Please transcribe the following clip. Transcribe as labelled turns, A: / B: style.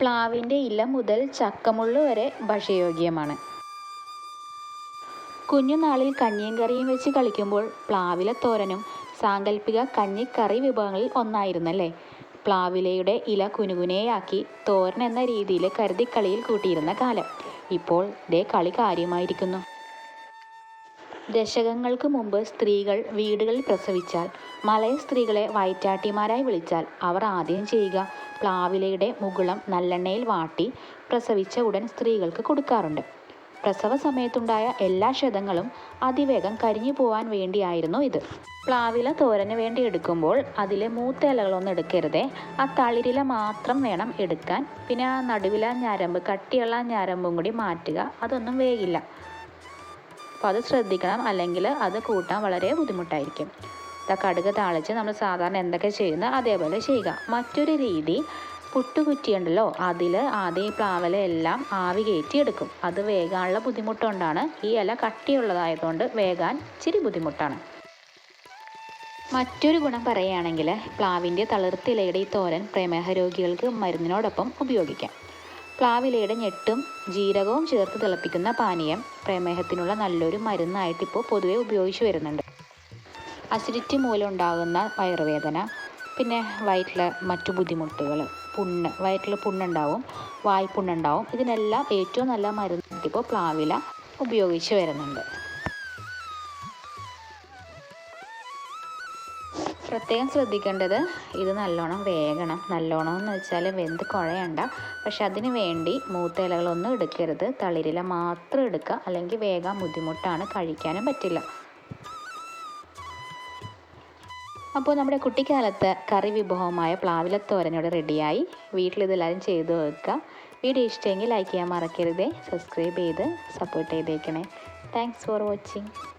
A: പ്ലാവിന്റെ ഇല മുതൽ ചക്കമുള്ളു വരെ ഭക്ഷ്യയോഗ്യമാണ്. കുഞ്ഞുനാളിൽ കഞ്ഞിയും കറിയും വെച്ച് കളിക്കുമ്പോൾ പ്ലാവിലെ തോരനും സാങ്കല്പിക കഞ്ഞിക്കറി വിഭവങ്ങളിൽ ഒന്നായിരുന്നല്ലേ? പ്ലാവിലയുടെ ഇല കുനുകുനയാക്കി തോരൻ എന്ന രീതിയിൽ കരുതിക്കളിയിൽ കൂട്ടിയിരുന്ന കാലം. ഇപ്പോൾ ദേ കളി കാര്യമായിരിക്കുന്നു. ദശകങ്ങൾക്ക് മുമ്പ് സ്ത്രീകൾ വീടുകളിൽ പ്രസവിച്ചാൽ മലയ സ്ത്രീകളെ വയറ്റാട്ടിമാരായി വിളിച്ചാൽ അവർ ആദ്യം ചെയ്യുക പ്ലാവിലയുടെ മുകുളം നല്ലെണ്ണയിൽ വാട്ടി പ്രസവിച്ച ഉടൻ സ്ത്രീകൾക്ക് കൊടുക്കാറുണ്ട്. പ്രസവ സമയത്തുണ്ടായ എല്ലാ ക്ഷതങ്ങളും അതിവേഗം കരിഞ്ഞു പോവാൻ വേണ്ടിയായിരുന്നു ഇത്. പ്ലാവില തോരന് വേണ്ടി എടുക്കുമ്പോൾ അതിലെ മൂത്ത ഇലകളൊന്നും എടുക്കരുതേ. ആ തളിരില മാത്രം വേണം എടുക്കാൻ. പിന്നെ ആ നടുവില ഞരമ്പ് കട്ടിയുള്ള ഞരമ്പും കൂടി മാറ്റുക അതൊന്നും വേഗില്ല. അപ്പോൾ അത് ശ്രദ്ധിക്കണം. അല്ലെങ്കിൽ അത് കൂട്ടാൻ വളരെ ബുദ്ധിമുട്ടായിരിക്കും. കടുക് താളിച്ച് നമ്മൾ സാധാരണ എന്തൊക്കെ ചെയ്യുന്നത് അതേപോലെ ചെയ്യുക. മറ്റൊരു രീതി പുട്ടുകുറ്റിയുണ്ടല്ലോ അതിൽ ആദ്യം ഈ പ്ലാവിലെല്ലാം ആവി കയറ്റി എടുക്കും അത് വേകാനുള്ള ബുദ്ധിമുട്ടുകൊണ്ടാണ് ഈ ഇല കട്ടിയുള്ളതായതുകൊണ്ട് വേകാൻ ഇച്ചിരി ബുദ്ധിമുട്ടാണ്. മറ്റൊരു ഗുണം പറയുകയാണെങ്കിൽ പ്ലാവിന്റെ തളിർത്തിലയുടെ ഈ തോരൻ പ്രമേഹ രോഗികൾക്ക് മരുന്നിനോടൊപ്പം ഉപയോഗിക്കാം. പ്ലാവിലയുടെ ഞെട്ടും ജീരകവും ചേർത്ത് തിളപ്പിക്കുന്ന പാനീയം പ്രമേഹത്തിനുള്ള നല്ലൊരു മരുന്നായിട്ട് ഇപ്പോൾ പൊതുവെ ഉപയോഗിച്ചു വരുന്നുണ്ട്. അസിഡിറ്റി മൂലം ഉണ്ടാകുന്ന വയറുവേദന പിന്നെ വയറ്റിലെ മറ്റു ബുദ്ധിമുട്ടുകൾ പുണ്ണ് വയറ്റിൽ പുണ്ണുണ്ടാവും വായ്പുണ്ണുണ്ടാവും ഇതിനെല്ലാം ഏറ്റവും നല്ല മരുന്ന് ഇപ്പോൾ പ്ലാവില ഉപയോഗിച്ച് വരുന്നുണ്ട്. പ്രത്യേകം ശ്രദ്ധിക്കേണ്ടത് ഇത് നല്ലോണം വേകണം. നല്ലോണം എന്ന് വെച്ചാൽ വെന്ത് കുഴയണ്ട. പക്ഷെ അതിന് വേണ്ടി മൂത്ത ഇലകളൊന്നും എടുക്കരുത്. തളിരില മാത്രം എടുക്കുക. അല്ലെങ്കിൽ വേഗം ബുദ്ധിമുട്ടാണ്. കഴിക്കാനും പറ്റില്ല. അപ്പോൾ നമ്മുടെ കുട്ടിക്കാലത്ത് കറി വിഭവമായ പ്ലാവിലത്തോരനോട് റെഡിയായി. വീട്ടിൽ വീട്ടിലിതെല്ലാവരും ചെയ്തു വെക്കുക. വീഡിയോ ഇഷ്ടമെങ്കിൽ ലൈക്ക് ചെയ്യാൻ മറക്കരുതേ. സബ്സ്ക്രൈബ് ചെയ്ത് സപ്പോർട്ട് ചെയ്തേക്കണേ. Thanks for watching.